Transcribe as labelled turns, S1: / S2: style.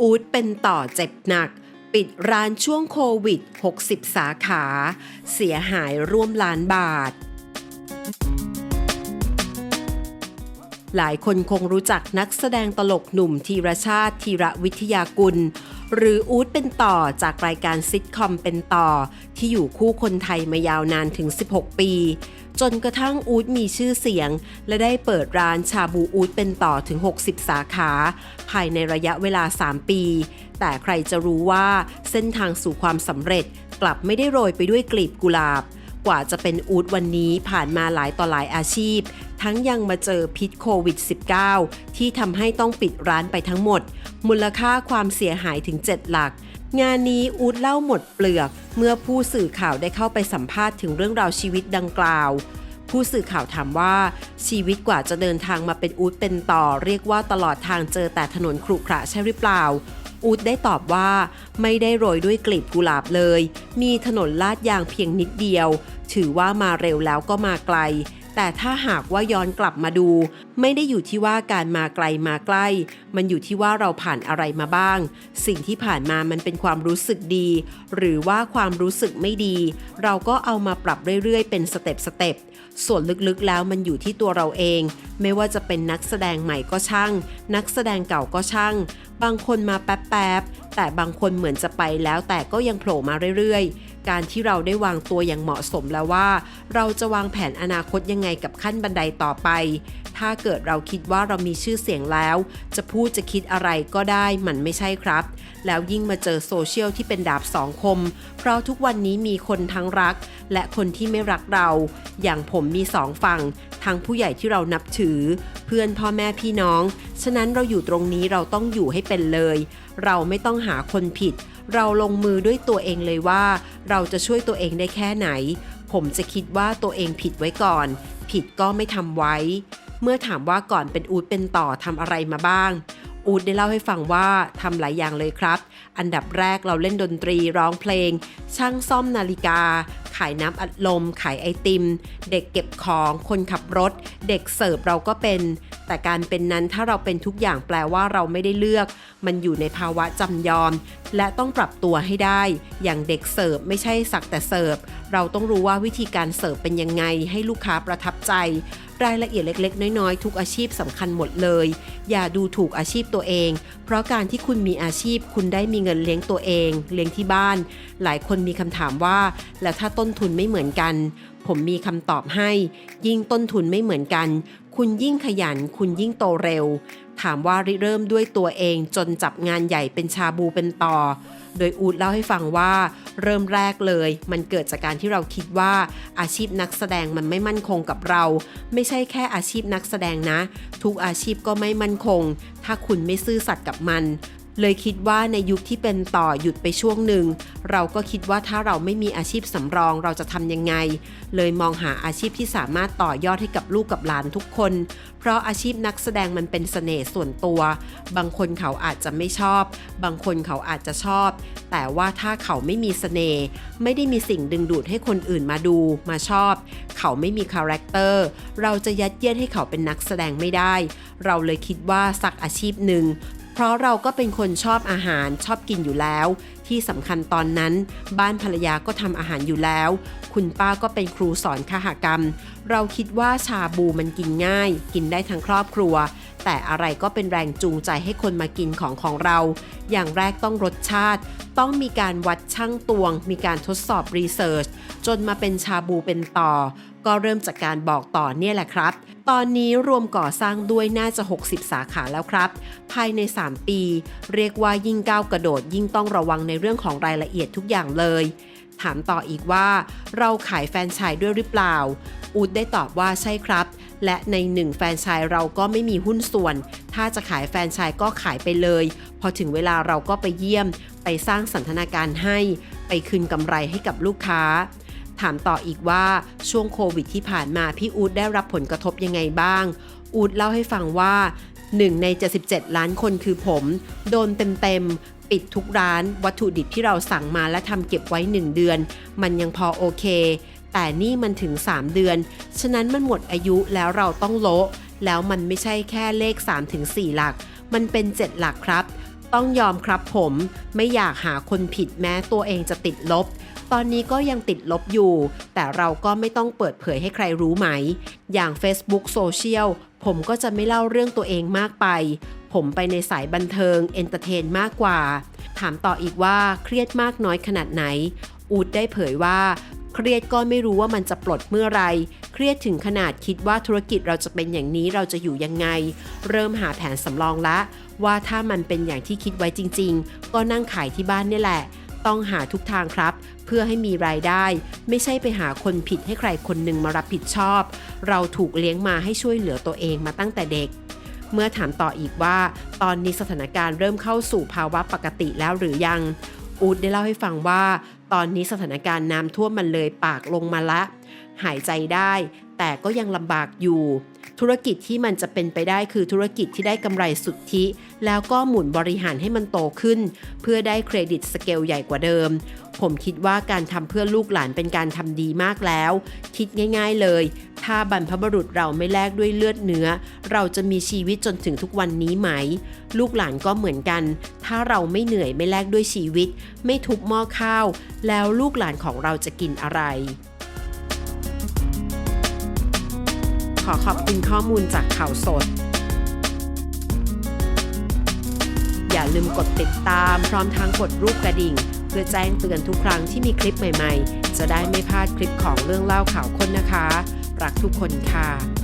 S1: อูดเป็นต่อเจ็บหนัก ปิดร้านช่วงโควิด 60 สาขา เสียหายร่วมล้านบาท หลายคนคงรู้จักนักแสดงตลกหนุ่มธีรชาติธีระวิทยากุล หรืออู๊ดเป็นต่อจากรายการซิทคอมเป็นต่อ ที่อยู่คู่คนไทยมายาวนานถึง 16 ปี จนกระทั่งอูดมีชื่อเสียง และได้เปิดร้านชาบูอูดเป็นต่อถึง 60 สาขา ภายในระยะเวลา 3 ปี แต่ใครจะรู้ว่าเส้นทางสู่ความสำเร็จกลับไม่ได้โรยไปด้วยกลีบกุหลาบ กว่าจะเป็นอูดวันนี้ผ่านมาหลายต่อหลายอาชีพ ทั้งยังมาเจอพิษโควิด -19 ที่ทำให้ต้องปิดร้านไปทั้งหมด มูลค่าความเสียหายถึง 7 หลัก งานนี้อูดเล่าหมดเปลือก เมื่อผู้สื่อข่าวได้เข้าไปสัมภาษณ์ถึงเรื่องราวชีวิตดังกล่าว ผู้สื่อข่าวถามว่าชีวิตกว่าจะเดินทางมาเป็นอูดเป็นต่อ เรียกว่าตลอดทางเจอแต่ถนนครุขระใช่หรือเปล่าอูดได้ตอบว่าไม่ได้โรยด้วยกลีบกุหลาบเลย มีถนนลาดยางเพียงนิดเดียว ถือว่ามาเร็วแล้วก็มาไกล แต่ถ้าหากว่าย้อนกลับมาดู ไม่ได้อยู่ที่ว่าการมาไกลมาใกล้ มันอยู่ที่ว่าเราผ่านอะไรมาบ้าง สิ่งที่ผ่านมามันเป็นความรู้สึกดี หรือว่าความรู้สึกไม่ดี เราก็เอามาปรับเรื่อยๆ เป็นสเต็ปสเต็ปส่วนลึกๆแล้วมันอยู่ที่ตัวเราเอง ไม่ว่าจะเป็นนักแสดงใหม่ก็ช่าง นักแสดงเก่าก็ช่าง บางคนมาแป๊บๆแต่บางคนเหมือนจะไปแล้วแต่ก็ยังโผล่มาเรื่อยๆ การที่เราได้วางตัวอย่างเหมาะสมแล้วว่า เราจะวางแผนอนาคตยังไงกับขั้นบันไดต่อไป ถ้าเกิดเราคิดว่าเรามีชื่อเสียงแล้ว จะพูดจะคิดอะไรก็ได้มันไม่ใช่ครับ แล้วยิ่งมาเจอโซเชียลที่เป็นดาบสองคม เพราะทุกวันนี้มีคนทั้งรัก และคนที่ไม่รักเรา อย่างผมมีสองฝั่งทั้งผู้ใหญ่ที่เรานับถือ เพื่อนพ่อแม่พี่น้อง ฉะนั้นเราอยู่ตรงนี้เราต้องอยู่ให้เป็นเลย เราไม่ต้องหาคนผิดเราลงมือด้วยตัวเองเลยว่า เราจะช่วยตัวเองได้แค่ไหน ผมจะคิดว่าตัวเองผิดไว้ก่อน ผิดก็ไม่ทำไว้ เมื่อถามว่าก่อนเป็นอูดเป็นต่อทำอะไรมาบ้างอูดได้เล่าให้ฟังว่าทำหลายอย่างเลยครับ อันดับแรกเราเล่นดนตรีร้องเพลง ช่างซ่อมนาฬิกา ขายน้ำอัดลม ขายไอติม เด็กเก็บของ คนขับรถ เด็กเสิร์ฟเราก็เป็น แต่การเป็นนั้นถ้าเราเป็นทุกอย่างแปลว่าเราไม่ได้เลือก มันอยู่ในภาวะจำยอม และต้องปรับตัวให้ได้ อย่างเด็กเสิร์ฟไม่ใช่สักแต่เสิร์ฟ เราต้องรู้ว่าวิธีการเสิร์ฟเป็นยังไง ให้ลูกค้าประทับใจ รายละเอียดเล็ก ๆ น้อยๆ ทุกอาชีพสำคัญหมดเลย อย่าดูถูกอาชีพตัวเอง เพราะการที่คุณมีอาชีพ คุณได้มีเงินเลี้ยงตัวเอง เลี้ยงที่บ้าน หลายคนมีคำถามว่า แล้วถ้าต้นทุนไม่เหมือนกันผมมีคำตอบให้ ยิ่งต้นทุนไม่เหมือนกัน คุณยิ่งขยัน คุณยิ่งโตเร็ว ถามว่าริเริ่มด้วยตัวเองจนจับงานใหญ่เป็นชาบูเป็นต่อ โดยอูดเล่าให้ฟังว่าเริ่มแรกเลย มันเกิดจากการที่เราคิดว่าอาชีพนักแสดงมันไม่มั่นคงกับเรา ไม่ใช่แค่อาชีพนักแสดงนะ ทุกอาชีพก็ไม่มั่นคง ถ้าคุณไม่ซื่อสัตย์กับมัน เลยคิดว่าในยุคที่เป็นต่อหยุดไปช่วงหนึ่ง เราก็คิดว่าถ้าเราไม่มีอาชีพสำรองเราจะทำยังไง เลยมองหาอาชีพที่สามารถต่อยอดให้กับลูกกับหลานทุกคน เพราะอาชีพนักแสดงมันเป็นเสน่ห์ส่วนตัว บางคนเขาอาจจะไม่ชอบ บางคนเขาอาจจะชอบ แต่ว่าถ้าเขาไม่มีเสน่ห์ไม่ได้มีสิ่งดึงดูดให้คนอื่นมาดูมาชอบ เขาไม่มีคาแรคเตอร์เราจะยัดเยียดให้เขาเป็นนักแสดงไม่ได้ เราเลยคิดว่าสักอาชีพหนึ่ง ราะเราก็เป็นคนชอบอาหารชอบกินอยู่แล้ว ที่สำคัญตอนนั้น บ้านภรรยาก็ทำอาหารอยู่แล้ว คุณป้าก็เป็นครูสอนคหกรรม เราคิดว่าชาบูมันกินง่าย กินได้ทั้งครอบครัว แต่อะไรก็เป็นแรงจูงใจให้คนมากินของของเรา อย่างแรกต้องรสชาติ ต้องมีการวัดช่างตวง มีการทดสอบรีเสิร์ชจนมาเป็นชาบูเป็นต่อ ก็เริ่มจากการบอกต่อเนี่ยแหละครับ ตอนนี้รวมก่อสร้างด้วยน่าจะ 60 สาขาแล้วครับ ภายใน 3 ปี เรียกว่ายิ่งก้าวกระโดดยิ่งต้องระวังในเรื่องของรายละเอียดทุกอย่างเลย ถามต่ออีกว่า เราขายแฟนชส์ด้วยหรือเปล่า อูดได้ตอบว่าใช่ครับ และในหนึ่งแฟนชส์เราก็ไม่มีหุ้นส่วน ถ้าจะขายแฟนชส์ก็ขายไปเลย พอถึงเวลาเราก็ไปเยี่ยม ไปสร้างสันทนาการให้ ไปคืนกำไรให้กับลูกค้า ถามต่ออีกว่าช่วงโควิดที่ผ่านมาพี่อูดได้รับผลกระทบยังไงบ้าง อูดเล่าให้ฟังว่า 1 ใน 77 ล้านคนคือผม โดนเต็มๆ ปิดทุกร้านวัตถุดิบที่เราสั่งมาและทำเก็บไว้ 1 เดือน มันยังพอโอเค แต่นี่มันถึง 3 เดือน ฉะนั้นมันหมดอายุแล้วเราต้องโละแล้วมันไม่ใช่แค่เลข 3-4 หลัก มันเป็น 7 หลักครับ ต้องยอมครับผมไม่อยากหาคนผิดแม้ตัวเองจะติดลบ ตอนนี้ก็ยังติดลบอยู่ แต่เราก็ไม่ต้องเปิดเผยให้ใครรู้ไหม อย่าง Facebook โซเชียลผมก็จะไม่เล่าเรื่องตัวเองมากไป ผมไปในสายบันเทิงเอนเตอร์เทนมากกว่า ถามต่ออีกว่าเครียดมากน้อยขนาดไหน อูดได้เผยว่า เครียดก็ไม่รู้ว่ามันจะปลดเมื่อไร เครียดถึงขนาดคิดว่าธุรกิจเราจะเป็นอย่างนี้เราจะอยู่ยังไง เริ่มหาแผนสำรองละ ว่าถ้ามันเป็นอย่างที่คิดไว้จริง ๆ ก็นั่งขายที่บ้านนี่แหละ ต้องหาทุกทางครับ เพื่อให้มีรายได้ ไม่ใช่ไปหาคนผิดให้ใครคนหนึ่งมารับผิดชอบ เราถูกเลี้ยงมาให้ช่วยเหลือตัวเองมาตั้งแต่เด็กเมื่อถามต่ออีกว่า ตอนนี้สถานการณ์เริ่มเข้าสู่ภาวะปกติแล้วหรือยัง อูดได้เล่าให้ฟังว่า ตอนนี้สถานการณ์น้ำท่วมมันเลยปากลงมาละ หายใจได้ แต่ก็ยังลำบากอยู่ ธุรกิจที่มันจะเป็นไปได้คือธุรกิจที่ได้กำไรสุทธิ แล้วก็หมุนบริหารให้มันโตขึ้น เพื่อได้เครดิตสเกลใหญ่กว่าเดิม ผมคิดว่าการทำเพื่อลูกหลานเป็นการทำดีมากแล้ว คิดง่าย ๆเลย ถ้าบรรพบุรุษเราไม่แลกด้วยเลือดเนื้อ เราจะมีชีวิตจนถึงทุกวันนี้ไหม ลูกหลานก็เหมือนกัน ถ้าเราไม่เหนื่อยไม่แลกด้วยชีวิต ไม่ทุบหม้อข้าว แล้วลูกหลานของเราจะกินอะไร ขอขอบคุณข้อมูลจากข่าวสดอย่าลืมกดติดตามพร้อมทั้งกดรูปกระดิ่ง เพื่อแจ้งเตือนทุกครั้งที่มีคลิปใหม่ๆ จะได้ไม่พลาดคลิปของเรื่องเล่าข่าวคนนะคะ รักทุกคนค่ะ